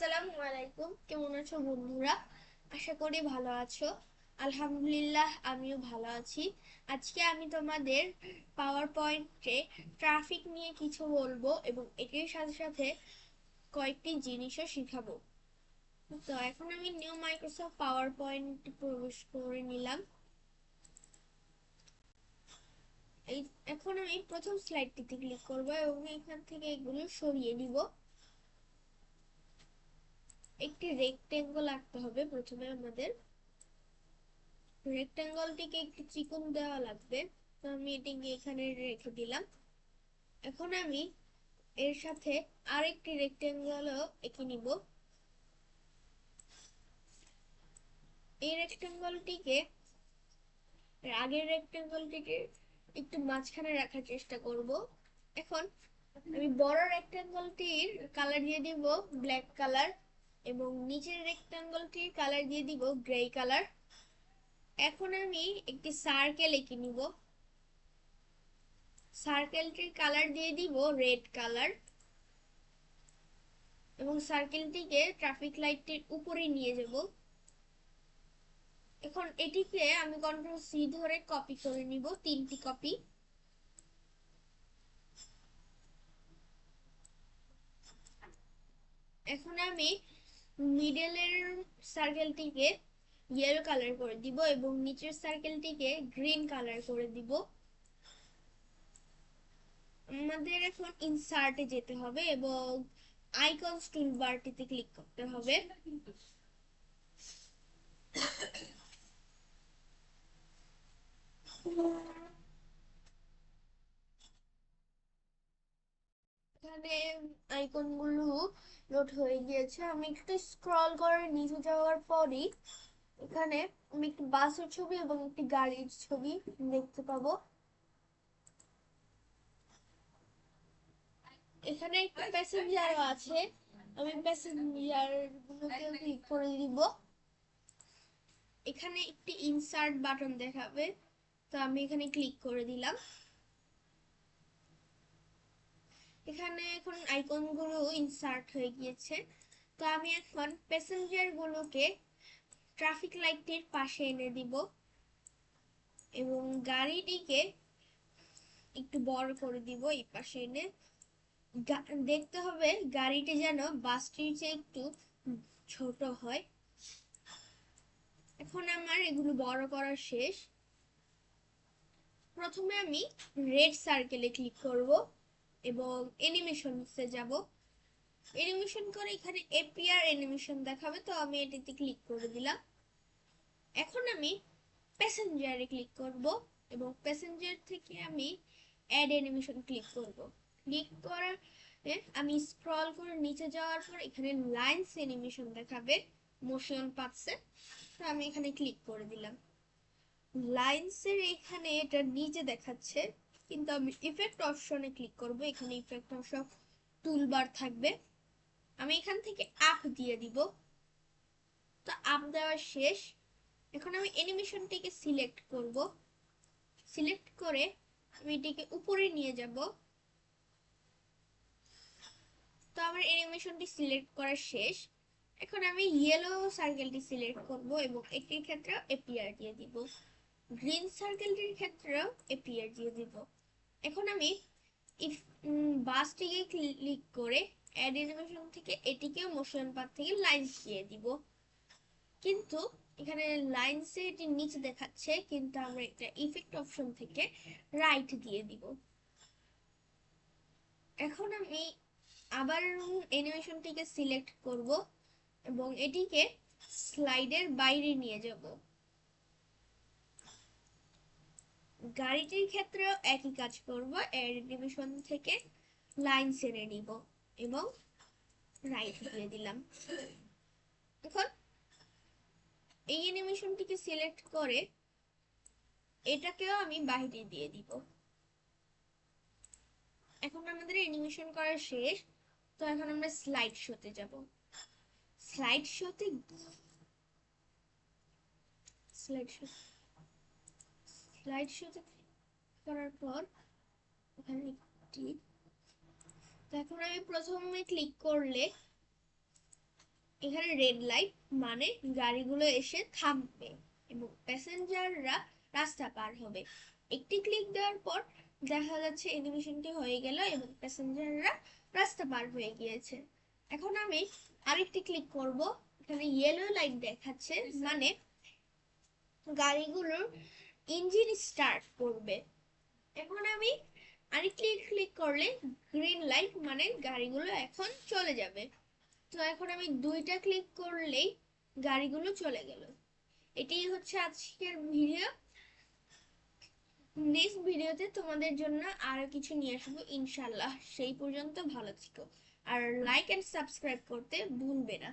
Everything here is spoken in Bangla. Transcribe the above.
আসসালামু আলাইকুম। কেমন আছো বন্ধুরা? আশা করি ভালো আছো। আলহামদুলিল্লাহ, আমিও ভালো আছি। আজকে আমি তোমাদের পাওয়ার পয়েন্টে ট্রাফিক নিয়ে কিছু বলব এবং এটির সাথে সাথে কয়েকটি জিনিসও শিখাবো। তো এখন আমি নিউ মাইক্রোসফট পাওয়ার পয়েন্ট প্রবেশ করে নিলাম। এই, এখন আমি প্রথম স্লাইডটিতে ক্লিক করব এবং এখান থেকে এগুলো সরিয়ে দিব একটি রেক্টেঙ্গল আঁকতে হবে প্রথমে আমাদের। রেক্টেঙ্গলটিকে একটি চিকন দেওয়া লাগবে। তো আমি এটিকে এখানে রেখে দিলাম। এখন আমি এর সাথে আরেকটি রেক্টেঙ্গলও এঁকে নিব। এই রেক্টেঙ্গলটিকে আগের রেক্টেঙ্গলটিকে একটু মাঝখানে রাখার চেষ্টা করব। এখন আমি বড় রেক্টেঙ্গলটির কালার দিয়ে দিব ব্ল্যাক কালার এবং নিচের রেক্টাঙ্গলটির কালার দিয়ে দিব গ্রে কালার এখন আমি একটি সার্কেল এঁকে নিব। সার্কেলটির কালার দিয়ে দিব রেড কালার এবং সার্কেলটিকে ট্রাফিক লাইটটির উপরে নিয়ে যাব। এখন এটিকে আমি কন্ট্রোল সি ধরে কপি করে নিব, তিনটি কপি এখন আমি মিডলের সার্কেলটিকে ইয়েলো কালার করে দিব এবং নিচের সার্কেলটিকে গ্রিন কালার করে দিব। আমাদের এখন ইনসার্টে যেতে হবে এবং আইকনস টুলবারটিতে ক্লিক করতে হবে এখানে আইকনগুলো লোড হয়ে গিয়েছে। আমি একটু স্ক্রল করে নিচে যাওয়ার পরই এখানে আমি একটি বাসের ছবি এবং একটি গাড়ির ছবি দেখতে পাবো। এখানে একটা প্যাসেঞ্জার আছে। আমি প্যাসেঞ্জার গুলোকে ক্লিক করে দিব। এখানে একটি ইনসার্ট বাটন দেখাবে। তো আমি এখানে ক্লিক করে দিলাম। এখানে এখন আইকনগুলো ইনসার্ট হয়ে গিয়েছে। তো আমি এখন প্যাসেঞ্জারগুলোকে ট্রাফিক লাইটটির পাশে এনে দিব এবং গাড়িটিকে একটু বড় করে দিব এই পাশে এনে। দেখতে হবে গাড়িটি যেন বাসটির চেয়ে একটু ছোট হয়। এখন আমার এগুলো বড় করা শেষ। প্রথমে আমি রেড সার্কেলে ক্লিক করব। এবং অ্যানিমেশনসে যাব। অ্যানিমেশন করে এখানে এপিআর অ্যানিমেশন দেখাবে, তো আমি এটিতে ক্লিক করে দিলাম। এখন আমি প্যাসেঞ্জারে ক্লিক করব এবং প্যাসেঞ্জার থেকে আমি অ্যাড অ্যানিমেশন ক্লিক করব। ক্লিক করার আমি স্ক্রল করে নিচে যাওয়ার পর এখানে লাইনস অ্যানিমেশন দেখাবে মোশন পাচ্ছে, তো আমি এখানে ক্লিক করে দিলাম। লাইনসের এখানে এটা নিচে দেখাচ্ছে। কিন্তু আমি ইফেক্ট অপশনে ক্লিক করব। এখানে ইফেক্ট অপশন টুলবার থাকবে। আমি এখান থেকে আপ দিয়ে দিব। তো আপ দেওয়া শেষ। এখন আমি অ্যানিমেশনটিকে সিলেক্ট করব। সিলেক্ট করে আমি এটিকে উপরে নিয়ে যাব। তো আমার অ্যানিমেশনটি সিলেক্ট করা শেষ। এখন আমি ইয়েলো সার্কেলটি সিলেক্ট করব এবং একটির ক্ষেত্রে এপিআর দিয়ে দিব। গ্রিন সার্কেলটির ক্ষেত্রেও এপিআর দিয়ে দিব। এখন আমি ইফ বাসটিকে ক্লিক করে অ্যাড অ্যানিমেশন থেকে এটিকেও মোশন পাথ থেকে লাইনস দিয়ে দিব। কিন্তু এখানে লাইনসে এটি নিচে দেখাচ্ছে, কিন্তু আমরা একটা ইফেক্ট অপশন থেকে রাইট দিয়ে দিব। এখন আমি আবার অ্যানিমেশনটিকে সিলেক্ট করব এবং এটিকে স্লাইডের বাইরে নিয়ে যাব। গাড়িটির ক্ষেত্রেও একই কাজ করব। অ্যানিমেশন থেকে লাইন সেরে নিব এবং রাইট দিয়ে দিলাম। এখন এই অ্যানিমেশনটিকে সিলেক্ট করে এটাকেও আমি বাইরে দিয়ে দিব। এখন আমাদের অ্যানিমেশন করা শেষ, তো এখন আমরা স্লাইড শোতে যাব। স্লাইড শোতে স্লাইড শো স্লাইড শোতে করার পর একটি এখন আমি প্রথমে ক্লিক করলে এখানে রেড লাইট মানে গাড়িগুলো এসে থামবে এবং প্যাসেঞ্জাররা রাস্তা পার হবে। একটি ক্লিক দেওয়ার পর দেখা যাচ্ছে অ্যানিমেশনটি হয়ে গেল এবং প্যাসেঞ্জাররা রাস্তা পার হয়ে গিয়েছে। এখন আমি আরেকটি ক্লিক করব। এখানে ইয়েলো লাইট দেখাচ্ছে মানে গাড়িগুলোর ইঞ্জিন স্টার্ট করবে। এখন আমি আরেকটি ক্লিক করলে গ্রিন লাইট মানে গাড়িগুলো এখন চলে যাবে। তো এখন আমি দুইটা ক্লিক করলেই গাড়িগুলো চলে গেল। এটাই হচ্ছে আজকের ভিডিও নেক্সট ভিডিওতে তোমাদের জন্য আরও কিছু নিয়ে আসব ইনশাল্লাহ সেই পর্যন্ত ভালো থেকো। আর লাইক অ্যান্ড সাবস্ক্রাইব করতে ভুলবে না।